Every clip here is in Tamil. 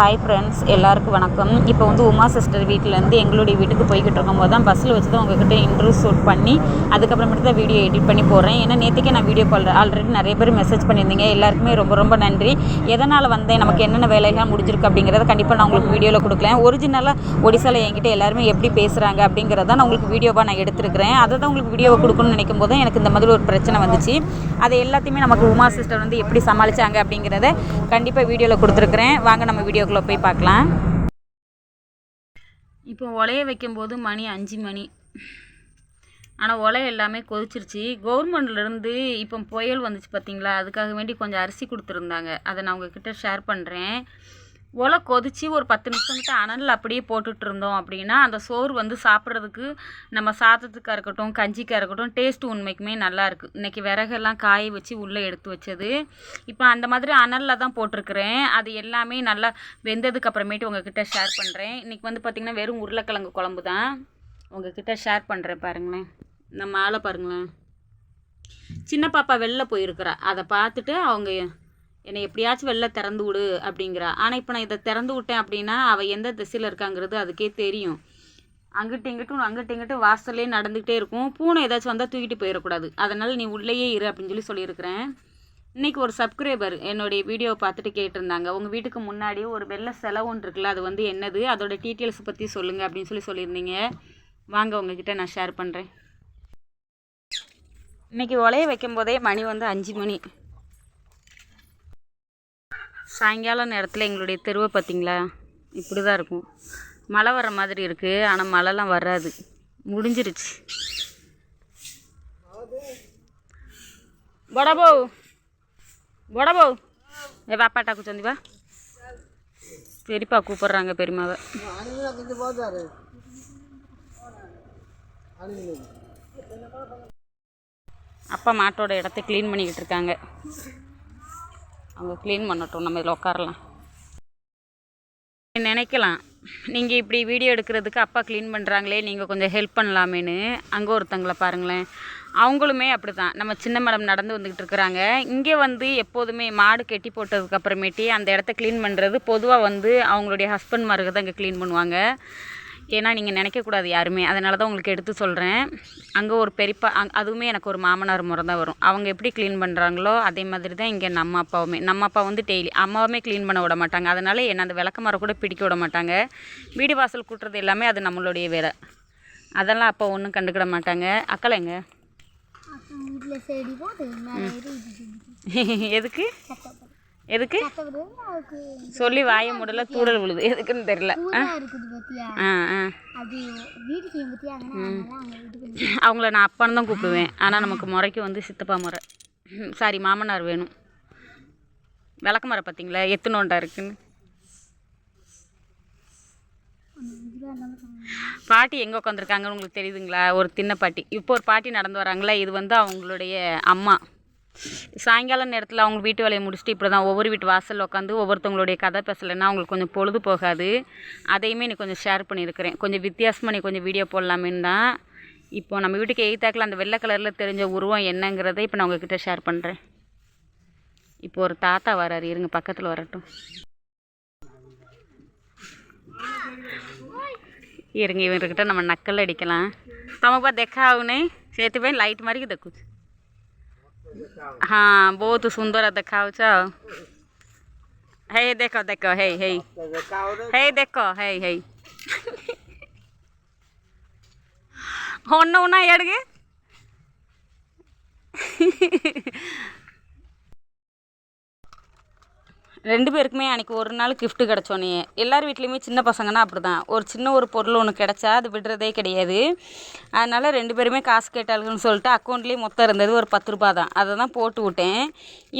ஹாய் ஃப்ரெண்ட்ஸ் எல்லாருக்கும் வணக்கம். இப்போ வந்து உமா சிஸ்டர் வீட்டிலேருந்து எங்களுடைய வீட்டுக்கு போய்கிட்டு இருக்கும்போது தான் பஸ்ஸில் வச்சு தான் உங்ககிட்ட இன்ட்ரூ ஷூட் பண்ணி அதுக்கப்புறமேட்டு தான் வீடியோ எடிட் பண்ணி போடுறேன். ஏன்னா நேற்றுக்கே நான் வீடியோ கால் ஆல்ரெடி நிறைய பேர் மெசேஜ் பண்ணியிருந்தீங்க. எல்லாருக்குமே ரொம்ப ரொம்ப நன்றி. எதனால் வந்தேன்? நமக்கு என்னென்ன வேலைகள் முடிஞ்சிருக்கு அப்படிங்கிறத கண்டிப்பாக நான் உங்களுக்கு வீடியோவில் கொடுக்கலேன் ஒரிஜினலாக ஒடிசாவில் என்கிட்ட எல்லாருமே எப்படி பேசுகிறாங்க அப்படிங்கிறத நான் உங்களுக்கு வீடியோவாக நான் எடுத்திருக்கிறேன். அதை தான் உங்களுக்கு வீடியோவை கொடுக்கணும்னு நினைக்கும் போது எனக்கு இந்த மாதிரி ஒரு பிரச்சனை வந்துச்சு. அதை எல்லாத்தையுமே நமக்கு உமா சிஸ்டர் வந்து எப்படி சமாளித்தாங்க அப்படிங்கிறத கண்டிப்பாக வீடியோவில் கொடுத்துருக்குறேன். வாங்க நம்ம வீடியோ வீடியோக்குள்ளே போய் பார்க்கலாம். இப்போ உலைய வைக்கும்போது மணி அஞ்சு மணி. ஆனால் உலை எல்லாமே கொதிச்சிருச்சு. கவர்மெண்ட்லேருந்து இப்போ புயல் வந்துச்சு பார்த்தீங்களா? அதுக்காக வேண்டி கொஞ்சம் அரிசி கொடுத்துருந்தாங்க. அதை நான் உங்ககிட்ட ஷேர் பண்ணுறேன் ஒலை கொதித்து ஒரு பத்து நிமிஷம் கிட்ட அனலில் அப்படியே போட்டுட்டு இருந்தோம் அப்படின்னா அந்த சோறு வந்து சாப்பிட்றதுக்கு நம்ம சாதத்துக்காக இருக்கட்டும் கஞ்சிக்காக இருக்கட்டும் டேஸ்ட் உண்மைக்குமே நல்லாயிருக்கு இன்றைக்கி விறகெல்லாம் காய வச்சு உள்ளே எடுத்து வச்சது. இப்போ அந்த மாதிரி அனலில் தான் போட்டிருக்கிறேன். அது எல்லாமே நல்லா வெந்ததுக்கு அப்புறமேட்டு உங்ககிட்ட ஷேர் பண்ணுறேன் இன்றைக்கி வந்து பார்த்திங்கன்னா வெறும் உருளைக்கிழங்கு குழம்பு தான். உங்ககிட்ட ஷேர் பண்ணுறேன் பாருங்களேன். இந்த மாலை பாருங்களேன். சின்ன பாப்பா வெளில போயிருக்கிறா. அதை பார்த்துட்டு அவங்க என்னை எப்படியாச்சும் வெளில திறந்து விடு அப்படிங்கிறா. ஆனால் இப்போ நான் இதை திறந்து விட்டேன் அப்படின்னா அவள் எந்த திசையில் இருக்காங்கிறது அதுக்கே தெரியும். அங்கிட்டு இங்கிட்டும் அங்கிட்டு இங்கிட்டும் வாசல்லே நடந்துக்கிட்டே இருக்கும். பூனை ஏதாச்சும் வந்தால் தூக்கிட்டு போயிடக்கூடாது. அதனால் நீ உள்ளேயே இரு அப்படின்னு சொல்லி சொல்லியிருக்கிறேன். இன்றைக்கி ஒரு சப்ஸ்கிரைபர் என்னுடைய வீடியோவை பார்த்துட்டு கேட்டிருந்தாங்க. உங்கள் வீட்டுக்கு முன்னாடி ஒரு வெள்ளை செலவு ஒன்று இருக்குல்ல அது வந்து என்னது? அதோட டீட்டெயில்ஸ் பற்றி சொல்லுங்கள் அப்படின்னு சொல்லி சொல்லியிருந்தீங்க. வாங்க உங்ககிட்ட நான் ஷேர் பண்ணுறேன் இன்றைக்கி உலைய வைக்கும் போதே மணி வந்து அஞ்சு மணி. சாயங்காலம் நேரத்தில் எங்களுடைய தெருவை பார்த்தீங்களா இப்படி தான் இருக்கும் மழை வர மாதிரி இருக்குது ஆனால் மழைலாம் வராது முடிஞ்சிருச்சு ବଡ଼ବୋଉ ବଡ଼ବୋଉ ଏ ବାପାଟା କୁଛନ୍ତି ବା பெரியப்பா கூப்பிட்றாங்க பெரியமாவை அப்பா மாட்டோட இடத்த க்ளீன் பண்ணிக்கிட்டு இருக்காங்க அவங்க க்ளீன் பண்ணட்டும் நம்ம இதில் உட்காரலாம் நினைக்கலாம் நீங்கள் இப்படி வீடியோ எடுக்கிறதுக்கு அப்பா க்ளீன் பண்ணுறாங்களே நீங்கள் கொஞ்சம் ஹெல்ப் பண்ணலாமேன்னு. அங்கே ஒருத்தங்களை பாருங்களேன். அவங்களுமே அப்படி தான் நம்ம சின்ன மேடம் நடந்து வந்துக்கிட்டு இருக்கிறாங்க. இங்கே வந்து எப்போதுமே மாடு கெட்டி போட்டதுக்கு அப்புறமேட்டி அந்த இடத்த க்ளீன் பண்ணுறது பொதுவாக வந்து அவங்களுடைய ஹஸ்பண்ட்மாருக்கு தான் இங்கே க்ளீன் பண்ணுவாங்க. ஏன்னா நீங்கள் நினைக்கக்கூடாது யாருமே. அதனால தான் உங்களுக்கு எடுத்து சொல்கிறேன் அங்கே ஒரு பெரியப்பா அங் அதுவுமே எனக்கு ஒரு மாமனார் முறை தான் வரும். அவங்க எப்படி க்ளீன் பண்ணுறாங்களோ அதே மாதிரி தான் இங்கே நம்ம அப்பாவுமே. நம்ம அப்பா வந்து டெய்லி அம்மாவுமே க்ளீன் பண்ண விட மாட்டாங்க. அதனால என்ன அந்த விளக்கமரம் கூட பிடிக்க விட மாட்டாங்க. வீடு வாசல் கூட்டுறது எல்லாமே அது நம்மளுடைய வேலை. அதெல்லாம் அப்பா ஒன்றும் கண்டுக்கிட மாட்டாங்க. அக்கலைங்க எதுக்கு? எதுக்கு? சொல்லி வாய மூடல தூரல் விழுது. எதுக்குன்னு தெரியல. ஆ? ஆ அவங்கள நான் அப்பான்னு தான் கூப்பிடுவேன். ஆனால் நமக்கு முறைக்கு வந்து சித்தப்பா முறை. சாரி மாமனார் வேணும். விளக்க மரம் பார்த்தீங்களா எத்தனோண்டா இருக்குன்னு. பாட்டி எங்கே உட்காந்துருக்காங்கன்னு உங்களுக்கு தெரியுதுங்களா? ஒரு தின்ன பாட்டி. இப்போ ஒரு பாட்டி நடந்து வராங்களா? இது வந்து அவங்களுடைய அம்மா. சாயங்கால நேரத்தில் அவங்க வீட்டு வேலையை முடிச்சுட்டு இப்படி தான் ஒவ்வொரு வீட்டு வாசலில் உட்காந்து ஒவ்வொருத்தவங்களுடைய கதை பேசலைன்னா அவங்களுக்கு கொஞ்சம் பொழுது போகாது. அதையுமே எனக்கு கொஞ்சம் ஷேர் பண்ணியிருக்கிறேன். கொஞ்சம் வித்தியாசமாக நீ கொஞ்சம் வீடியோ போடலாமேன்னு தான் இப்போ நம்ம வீட்டுக்கு எயித்தாக்கில் அந்த வெள்ளை கலரில் தெரிஞ்ச உருவம் என்னங்கிறத இப்போ நான் உங்ககிட்ட ஷேர் பண்ணுறேன் இப்போ ஒரு தாத்தா வராரு. இருங்க பக்கத்தில் வரட்டும். இருங்க இவர்கிட்ட நம்ம நக்கல் அடிக்கலாம். தமக்கு பார்த்து தெக்க ஆகுனே சேர்த்து போய் லைட் மாதிரி தைக்குச்சு हाँ बहुत सुंदर देखाऊ हे देख देख हे हे हे देख हे हे ಹೊಣ್ಣು ಉಣ್ಣ ಎಡ್ಗೆ ரெண்டு பேருக்குமே அன்றைக்கி ஒரு நாள் கிஃப்ட்டு கிடச்சோன்னே எல்லார் வீட்லேயுமே சின்ன பசங்கன்னா அப்படி தான் ஒரு சின்ன ஒரு பொருள் ஒன்று கிடச்சா அது விடுறதே கிடையாது. அதனால் ரெண்டு பேருமே காசு கேட்டாளுங்கன்னு சொல்லிட்டு அக்கௌண்ட்லேயே மொத்தம் இருந்தது ஒரு பத்து ரூபா தான். அதை தான் போட்டு விட்டேன்.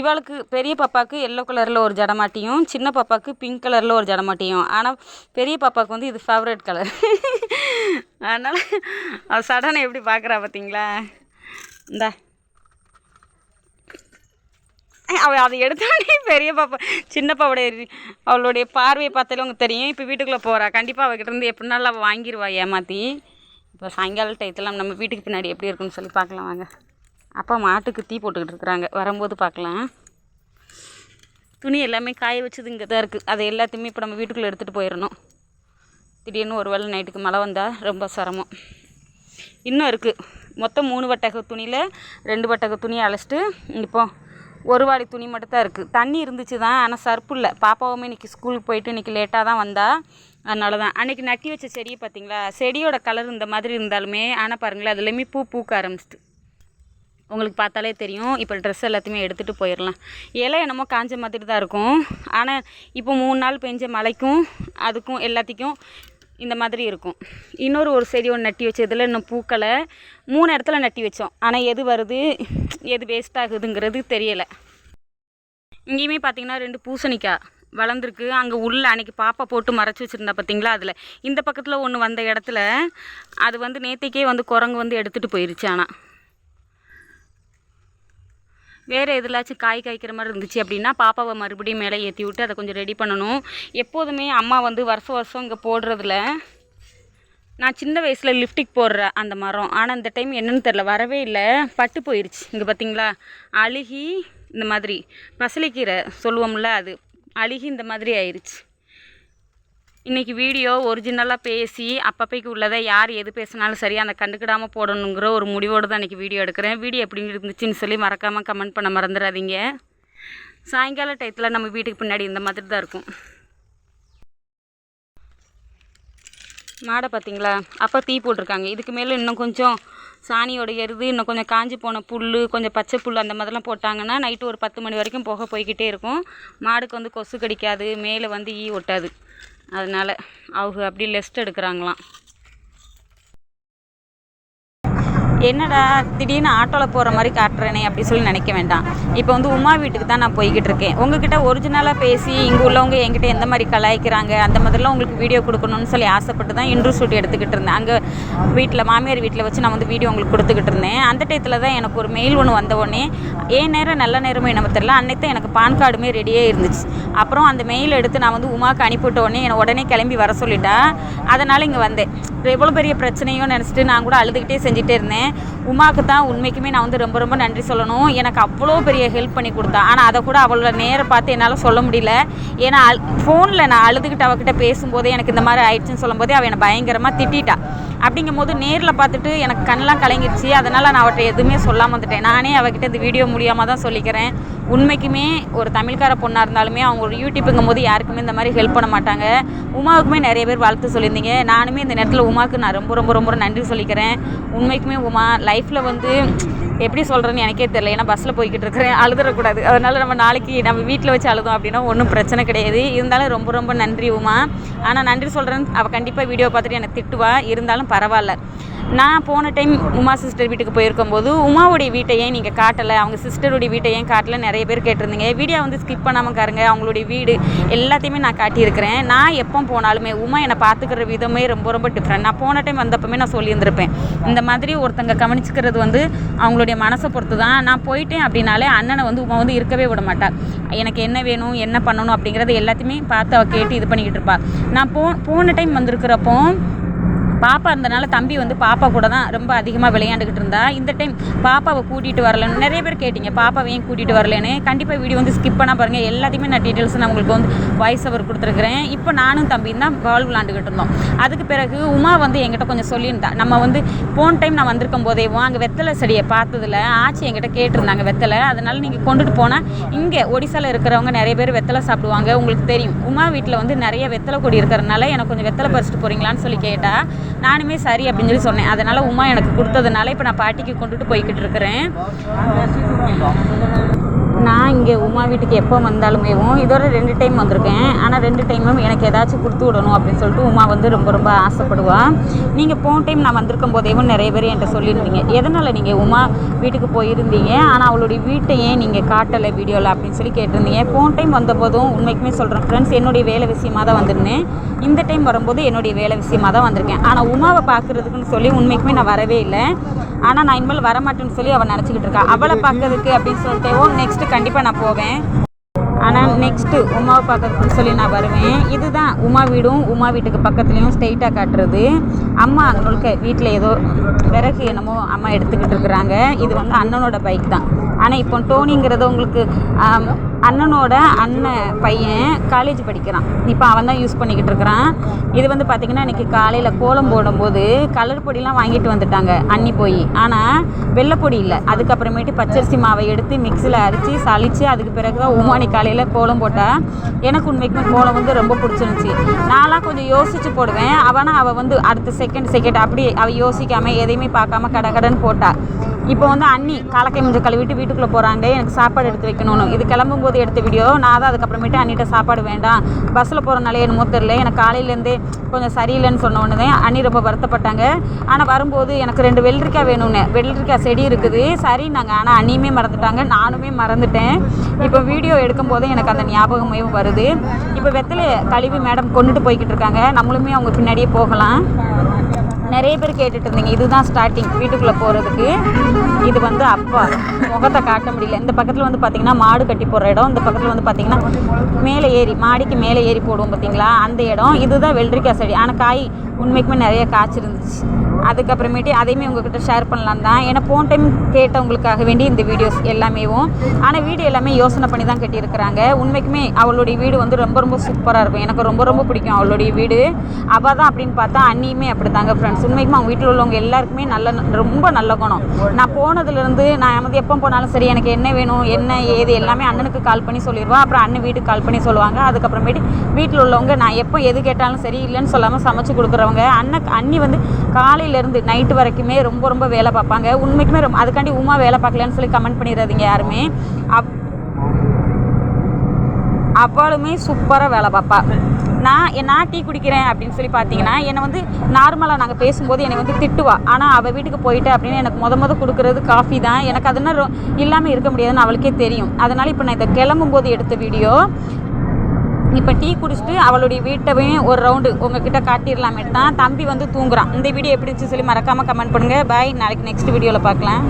இவளுக்கு பெரிய பாப்பாவுக்கு எல்லோ கலரில் ஒரு ஜடமாட்டியும் சின்ன பாப்பாவுக்கு பிங்க் கலரில் ஒரு ஜடமாட்டியும். ஆனால் பெரிய பாப்பாவுக்கு வந்து இது ஃபேவரட் கலர் அதனால் சடனை எப்படி பார்க்குறா பார்த்தீங்களா இந்தா. அவள் அதை எடுத்தாலே பெரிய பாப்பா. சின்ன பாவோடைய அவளுடைய பார்வையை பார்த்தாலே உங்களுக்கு தெரியும். இப்போ வீட்டுக்குள்ளே போகிறா கண்டிப்பாக அவகிட்ட இருந்து எப்படினாலும் அவள் வாங்கிடுவா ஏமாற்றி இப்போ சாயங்கால டயத்தில் நம்ம வீட்டுக்கு பின்னாடி எப்படி இருக்குன்னு சொல்லி பார்க்கலாம் வாங்க. அப்பா மாட்டுக்கு தீ போட்டுக்கிட்டு இருக்கிறாங்க. வரும்போது பார்க்கலாம். துணி எல்லாமே காய வச்சது இங்கே தான் இருக்குது அதை எல்லாத்தையுமே இப்போ நம்ம வீட்டுக்குள்ளே எடுத்துகிட்டு போயிடணும். திடீர்னு ஒரு வேளை நைட்டுக்கு மழை வந்தால் ரொம்ப சிரமம். இன்னும் இருக்குது மொத்தம் மூணு வட்டக துணியில் ரெண்டு வட்டக துணியை அழைச்சிட்டு இப்போ ஒரு வாடி துணி மட்டும் தான் இருக்குது தண்ணி இருந்துச்சு தான் ஆனால் சர்ப்பு இல்லை. பாப்பாவுமே இன்றைக்கி ஸ்கூலுக்கு போயிட்டு இன்றைக்கி லேட்டாக தான் வந்தா. அதனால தான் அன்றைக்கி நட்டி வச்ச செடியை பார்த்தீங்களா செடியோட கலர் இந்த மாதிரி இருந்தாலுமே ஆனால் பாருங்களேன் அதுலேயுமே பூ பூக்க ஆரம்பிச்சிட்டு. உங்களுக்கு பார்த்தாலே தெரியும். இப்போ ட்ரெஸ் எல்லாத்தையுமே எடுத்துகிட்டு போயிடலாம். இலை என்னமோ காஞ்ச மாதிரி தான் இருக்கும். ஆனால் இப்போ மூணு நாள் பெஞ்ச மழைக்கும் அதுக்கும் எல்லாத்துக்கும் இந்த மாதிரி இருக்கும். இன்னொரு ஒரு செடி ஒன்று நட்டி வச்சதில் இன்னும் பூக்களை மூணு இடத்துல நட்டி வச்சோம். ஆனால் எது வருது எது வேஸ்ட் ஆகுதுங்கிறது தெரியலை. இங்கேயுமே பார்த்தீங்கன்னா ரெண்டு பூசணிக்காய் வளர்ந்துருக்கு. அங்கே உள்ள அன்னைக்கு பாப்பா போட்டு மறைச்சி வச்சுருந்தா பார்த்தீங்களா அதில். இந்த பக்கத்தில் ஒன்று வந்த இடத்துல அது வந்து நேத்திக்கே வந்து குரங்கு வந்து எடுத்துகிட்டு போயிருச்சு ஆனால் வேறு எதுலாச்சும் காய் காய்க்கிற மாதிரி இருந்துச்சு அப்படின்னா பாப்பாவை மறுபடியும் மேலே ஏற்றி விட்டு அதை கொஞ்சம் ரெடி பண்ணணும். எப்போதுமே அம்மா வந்து வருஷம் வருஷம் இங்கே போடுறதுல நான் சின்ன வயசில் லிஃப்டிக் போடுற அந்த மரம். ஆனால் இந்த டைம் என்னன்னு தெரில வரவே இல்லை. பட்டு போயிடுச்சு இங்கே பார்த்தீங்களா அழுகி இந்த மாதிரி பசலிக்கீரை சொல்லுவோம்ல அது அழுகி இந்த மாதிரி ஆயிடுச்சு இன்றைக்கி வீடியோ ஒரிஜினலாக பேசி அப்பப்பைக்கு உள்ளதை யார் எது பேசினாலும் சரி அந்த கண்டுக்கிடாமல் போடணுங்கிற ஒரு முடிவோடு தான் இன்றைக்கி வீடியோ எடுக்கிறேன். வீடியோ எப்படி இருந்துச்சுன்னு சொல்லி மறக்காமல் கமெண்ட் பண்ண மறந்துடாதீங்க. சாயங்கால டயத்தில் நம்ம வீட்டுக்கு பின்னாடி இந்த மாதிரி தான் இருக்கும். மாடை பார்த்தீங்களா? அப்போ தீ போட்டிருக்காங்க. இதுக்கு மேலே இன்னும் கொஞ்சம் சாணியோட எருது இன்னும் கொஞ்சம் காஞ்சி போன புல் கொஞ்சம் பச்சை புல் அந்த மாதிரிலாம் போட்டாங்கன்னா நைட்டு ஒரு பத்து மணி வரைக்கும் புகை போய்கிட்டே இருக்கும். மாடுக்கு வந்து கொசு கடிக்காது மேலே வந்து ஈ ஒட்டாது. அதனால் அவங்க அப்படி லெஸ்ட் எடுக்கிறாங்களாம். என்னடா திடீர்னு ஆட்டோவில் போகிற மாதிரி காட்டுறேனே அப்படி சொல்லி நினைக்க வேண்டாம். இப்போ வந்து உமா வீட்டுக்கு தான் நான் போய்கிட்டு இருக்கேன். உங்ககிட்ட ஒரிஜினலாக பேசி இங்கே உள்ளவங்க என்கிட்ட எந்த மாதிரி கலாய்க்கிறாங்க அந்த மாதிரிலாம் உங்களுக்கு வீடியோ கொடுக்கணும்னு சொல்லி ஆசைப்பட்டு தான் இன்ட்ரூ ஷூட் எடுத்துக்கிட்டு இருந்தேன். அங்கே வீட்டில் மாமியார் வீட்டில் வச்சு நான் வந்து வீடியோ உங்களுக்கு கொடுத்துக்கிட்டு இருந்தேன். அந்த டயத்தில் தான் எனக்கு ஒரு மெயில் ஒன்று வந்த உடனே ஏன் நேரம் நல்ல நேரமே என்ன தெரியல. அன்னைக்கு தான் எனக்கு பான் கார்டுமே ரெடியே இருந்துச்சு. அப்புறம் அந்த மெயில் எடுத்து நான் வந்து உமாவுக்கு அனுப்பிவிட்ட உடனே என்னை உடனே கிளம்பி வர சொல்லிட்டா அதனால் இங்கே வந்தேன். எவ்வளோ பெரிய பிரச்சனையும் நினச்சிட்டு நான் கூட அழுதுகிட்டே செஞ்சுட்டே இருந்தேன். உமாவுக்கு தான் உண்மைக்குமே நான் வந்து ரொம்ப ரொம்ப நன்றி சொல்லணும். எனக்கு அவ்வளோ பெரிய ஹெல்ப் பண்ணி கொடுத்தா. ஆனால் அதை கூட அவளோட நேரம் பார்த்து என்னால் சொல்ல முடியல. ஏன்னா அல் ஃபோனில் நான் அழுதுகிட்டு அவகிட்ட பேசும்போதே எனக்கு இந்த மாதிரி ஆயிடுச்சுன்னு சொல்லும்போதே அவள் என்னை பயங்கரமாக திட்டிட்டா. அப்படிங்கும்போது நேரில் பார்த்துட்டு எனக்கு கண்ணெலாம் கலங்கிடுச்சு அதனால் நான் அவர்கிட்ட எதுவுமே சொல்லாமல் வந்துட்டேன். நானே அவகிட்ட இந்த வீடியோ மூலியமாக தான் சொல்லிக்கிறேன். உண்மைக்குமே ஒரு தமிழ்கார பொண்ணாக இருந்தாலுமே அவங்க ஒரு யூடியூப்புங்கும் போது யாருக்குமே இந்த மாதிரி ஹெல்ப் பண்ண மாட்டாங்க. உமாவுக்குமே நிறைய பேர் வாழ்த்து சொல்லியிருந்தீங்க. நானுமே இந்த நேரத்தில் உமாவுக்கு நான் ரொம்ப ரொம்ப ரொம்ப நன்றி சொல்லிக்கிறேன். உண்மைக்குமே உமா லைஃப்பில் வந்து எப்படி சொல்கிறேன்னு எனக்கே தெரியல. ஏன்னா பஸ்ஸில் போய்கிட்டு இருக்கிறேன். அழுதுறக்கூடாது. அதனால் நம்ம நாளைக்கு நம்ம வீட்டில் வச்சு அழுதோம் அப்படின்னா ஒன்றும் பிரச்சனை கிடையாது. இருந்தாலும் ரொம்ப ரொம்ப நன்றி உமா. ஆனால் நன்றி சொல்கிறேன்னு அவள் கண்டிப்பாக வீடியோ பார்த்துட்டு எனக்கு திட்டுவா. இருந்தாலும் பரவாயில்ல. நான் போன டைம் உமா சிஸ்டர் வீட்டுக்கு போயிருக்கும் போது உமாவுடைய வீட்டை ஏன் நீங்கள் காட்டலை? அவங்க சிஸ்டருடைய வீட்டை ஏன் காட்டலை? நிறைய பேர் கேட்டிருந்தீங்க. வீடியோ வந்து ஸ்கிப் பண்ணாமல் பாருங்க. அவங்களுடைய வீடு எல்லாத்தையுமே நான் காட்டியிருக்கிறேன். நான் எப்போ போனாலுமே உமா என்னை பார்த்துக்கிற விதமே ரொம்ப ரொம்ப டிஃப்ரெண்ட் நான் போன டைம் வந்தப்பமே நான் சொல்லியிருந்திருப்பேன். இந்த மாதிரி ஒருத்தங்க கவனிச்சுக்கிறது வந்து அவங்களுடைய மனசை பொறுத்து தான் நான் போயிட்டேன் அப்படின்னாலே அண்ணனை வந்து உமா வந்து இருக்கவே விட மாட்டா. எனக்கு என்ன வேணும்? என்ன பண்ணணும்? அப்படிங்கிறத எல்லாத்தையுமே பார்த்து அவள் கேட்டு இது பண்ணிக்கிட்டு இருப்பாள் நான் போ போன டைம் வந்திருக்கிறப்போ பாப்பா இருந்தனால தம்பி வந்து பாப்பா கூட தான் ரொம்ப அதிகமாக விளையாண்டுக்கிட்டு இருந்தா. இந்த டைம் பாப்பாவை கூட்டிகிட்டு வரலன்னு நிறைய பேர் கேட்டிங்க. பாப்பாவையும் கூட்டிகிட்டு வரலன்னு. கண்டிப்பாக வீடியோ வந்து ஸ்கிப் பண்ணால் பாருங்கள் எல்லாத்தையுமே நான் டீட்டெயில்ஸ் நான் உங்களுக்கு வந்து வாய்ஸ் ஓவர் கொடுத்துருக்குறேன். இப்போ நானும் தம்பியும் தான் பால் விளாண்டுக்கிட்டு இருந்தோம். அதுக்கு பிறகு உமா வந்து என்கிட்ட கொஞ்சம் சொல்லியிருந்தா. நம்ம வந்து போன டைம் நான் வந்திருக்கும் போதே அங்கே வெத்தலை செடியை பார்த்ததுல ஆச்சி என்கிட்ட கேட்டிருந்தாங்க வெத்தலை. அதனால் நீங்கள் கொண்டுட்டு போனால் இங்கே ஒடிசாவில் இருக்கிறவங்க நிறைய பேர் வெத்தலை சாப்பிடுவாங்க. உங்களுக்கு தெரியும். உமா வீட்டில் வந்து நிறைய வெத்தலை கொடி இருக்கிறதுனால எனக்கு கொஞ்சம் வெத்தலை பறிச்சுட்டு போகிறீங்களான்னு சொல்லி கேட்டால் நானுமே சரி அப்படின்னு சொல்லி சொன்னேன். அதனால் உமா எனக்கு கொடுத்ததுனால இப்போ நான் பாட்டிக்கு கொண்டுட்டு போய்கிட்டு இருக்கிறேன். நான் இங்கே உமா வீட்டுக்கு எப்போ வந்தாலுமேவும் இதோட ரெண்டு டைம் வந்திருக்கேன். ஆனால் ரெண்டு டைமும் எனக்கு ஏதாச்சும் கொடுத்து விடணும் அப்படின்னு சொல்லிட்டு உமா வந்து ரொம்ப ரொம்ப ஆசைப்படுவா. நீங்கள் போன டைம் நான் வந்திருக்கும் போதேவும் நிறைய பேர் என்கிட்ட சொல்லியிருந்தீங்க. எதனால் நீங்கள் உமா வீட்டுக்கு போயிருந்தீங்க? ஆனால் அவளுடைய வீட்டை ஏன் நீங்கள் காட்டலை வீடியோவில் அப்படின்னு சொல்லி கேட்டிருந்தீங்க. போன டைம் வந்தபோதும் உண்மைக்குமே சொல்கிறேன் ஃப்ரெண்ட்ஸ் என்னுடைய வேலை விஷயமாக தான் வந்திருந்தேன். இந்த டைம் வரும்போது என்னுடைய வேலை விஷயமாக தான் வந்திருக்கேன். ஆனால் உமாவை பார்க்குறதுக்குன்னு சொல்லி உண்மைக்குமே நான் வரவே இல்லை. ஆனால் நான் இனிமேல் வரமாட்டேன்னு சொல்லி அவள் நினச்சிக்கிட்டு இருக்கா. அவளை பார்க்கறதுக்கு அப்படின்னு சொல்லிட்டேவோ நெக்ஸ்ட்டு கண்டிப்பாக நான் போவேன். ஆனால் நெக்ஸ்ட்டு உமாவை பார்க்கறதுக்கு சொல்லி நான் வருவேன். இதுதான் உமா வீடும் உமா வீட்டுக்கு பக்கத்துலேயும் ஸ்ட்ரெயிட்டாக காட்டுறது. அம்மா அங்கே வீட்டில் ஏதோ விறகு என்னமோ அம்மா எடுத்துக்கிட்டு இருக்கிறாங்க. இது வந்து அண்ணனோட பைக் தான். ஆனால் இப்போ டோனிங்கிறது உங்களுக்கு அண்ணனோட அண்ணன் பையன் காலேஜ் படிக்கிறான். இப்போ அவன் தான் யூஸ் பண்ணிக்கிட்டு இருக்கிறான். இது வந்து பார்த்திங்கன்னா இன்றைக்கி காலையில் கோலம் போடும்போது கலர் பொடிலாம் வாங்கிட்டு வந்துட்டாங்க அண்ணி போய். ஆனால் வெள்ளைப்பொடி இல்லை. அதுக்கப்புறமேட்டு பச்சரிசி மாவை எடுத்து மிக்சியில் அரைச்சி சளிச்சு அதுக்கு பிறகு தான் உமானி காலையில் கோலம் போட்டால் எனக்கு உண்மைக்குமே கோலம் வந்து ரொம்ப பிடிச்சிருந்துச்சி. நான்லாம் கொஞ்சம் யோசித்து போடுவேன். அவனா அவள் வந்து அடுத்த செகண்ட் செகண்ட் அப்படி அவள் யோசிக்காமல் எதையுமே பார்க்காம கட கடன் போட்டாள் இப்போ வந்து அண்ணி காலக்கை மஞ்சள் கழுவிட்டு வீட்டுக்குள்ளே போகிறாங்க எனக்கு சாப்பாடு எடுத்து வைக்கணும்னு. இது கிளம்பும்போது எடுத்த வீடியோ நான் தான் அதுக்கப்புறமேட்டு அண்ணிட்ட சாப்பாடு வேண்டாம். பஸ்ஸில் போகிறனால என்னமோ தெரில எனக்கு காலையிலேருந்தே கொஞ்சம் சரியில்லைன்னு சொன்ன உடனே அண்ணி ரொம்ப வருத்தப்பட்டாங்க. ஆனால் வரும்போது எனக்கு ரெண்டு வெள்ளரிக்காய் வேணும்னு. வெள்ளரிக்காய் செடி இருக்குது. சரி நாங்கள் ஆனால் அண்ணியுமே மறந்துட்டாங்க. நானுமே மறந்துட்டேன். இப்போ வீடியோ எடுக்கும்போது எனக்கு அந்த ஞாபகமே வருது. இப்போ வெத்தலை கழுவி மேடம் கொண்டுட்டு போய்கிட்டு இருக்காங்க. நம்மளுமே அவங்க பின்னாடியே போகலாம். நிறைய பேர் கேட்டுட்டு இருந்தீங்க. இதுதான் ஸ்டார்டிங் வீட்டுக்குள்ளே போகிறதுக்கு இது வந்து அப்பா. முகத்தை காட்ட முடியல. இந்த பக்கத்தில் வந்து பார்த்தீங்கன்னா மாடு கட்டி போடுற இடம். இந்த பக்கத்தில் வந்து பார்த்தீங்கன்னா மேலே ஏறி மாடிக்கு மேலே ஏறி போடுவோம் பார்த்தீங்களா அந்த இடம். இதுதான் வெள்ளரிக்காய் செடி. ஆனால் காய் உண்மைக்குமே நிறைய காய்ச்சிருந்துச்சு. அதுக்கப்புறமேட்டு அதையுமே உங்ககிட்ட ஷேர் பண்ணலாம் தான். ஏன்னா போன டைம் கேட்டவங்களுக்காக வேண்டி இந்த வீடியோஸ் எல்லாமேவும் ஆனால் வீடு எல்லாமே யோசனை பண்ணி தான் கட்டியிருக்கிறாங்க. உண்மைக்குமே அவளுடைய வீடு வந்து ரொம்ப ரொம்ப சூப்பராக இருக்கும். எனக்கு ரொம்ப ரொம்ப பிடிக்கும் அவளுடைய வீடு. அவள் தான் அப்படின்னு பார்த்தா அண்ணியுமே அப்படி தாங்க ஃப்ரெண்ட்ஸ் உண்மைக்குமே அவங்க வீட்டில் உள்ளவங்க எல்லாருக்குமே நல்ல ரொம்ப நல்ல குணம். நான் போனதுலேருந்து நான் வந்து எப்போ போனாலும் சரி எனக்கு என்ன வேணும் என்ன ஏது எல்லாமே அண்ணனுக்கு கால் பண்ணி சொல்லிடுவோம் அப்புறம் அண்ணன் வீட்டுக்கு கால் பண்ணி சொல்லுவாங்க. அதுக்கப்புறமேட்டு வீட்டில் உள்ளவங்க நான் எப்போ எது கேட்டாலும் சரி இல்லைன்னு சொல்லாமல் சமைச்சு கொடுக்குறவங்க அண்ணன் அண்ணி வந்து காலையிலேருந்து நைட்டு வரைக்குமே ரொம்ப ரொம்ப வேலை பார்ப்பாங்க. உண்மைக்குமே ரொம்ப அதுக்காண்டி உமா வேலை பார்க்கலன்னு சொல்லி கமெண்ட் பண்ணிடுறதுங்க யாருமே. அப் அவளுமே சூப்பராக வேலை பார்ப்பா. நான் நான் டீ குடிக்கிறேன் அப்படின்னு சொல்லி பார்த்தீங்கன்னா என்னை வந்து நார்மலாக நாங்கள் பேசும்போது என்னை வந்து திட்டுவா. ஆனால் அவள் வீட்டுக்கு போயிட்டு அப்படின்னு எனக்கு முத முத கொடுக்குறது காஃபி தான். எனக்கு அதுனா ரொ இல்லாமல் இருக்க முடியாதுன்னு அவளுக்கே தெரியும். அதனால் இப்போ நான் இதை கிளம்பும்போது எடுத்த வீடியோ இப்போ டீ குடிச்சிட்டு அவளுடைய வீட்டவே ஒரு ரவுண்டு உங்ககிட்ட காட்டிடலாமே. தான் தம்பி வந்து தூங்குறான். இந்த வீடியோ எப்படி இருந்துச்சு சொல்லி மறக்காமல் கமெண்ட் பண்ணுங்கள் பாய் நாளைக்கு நெக்ஸ்ட் வீடியோவில் பார்க்கலாம்.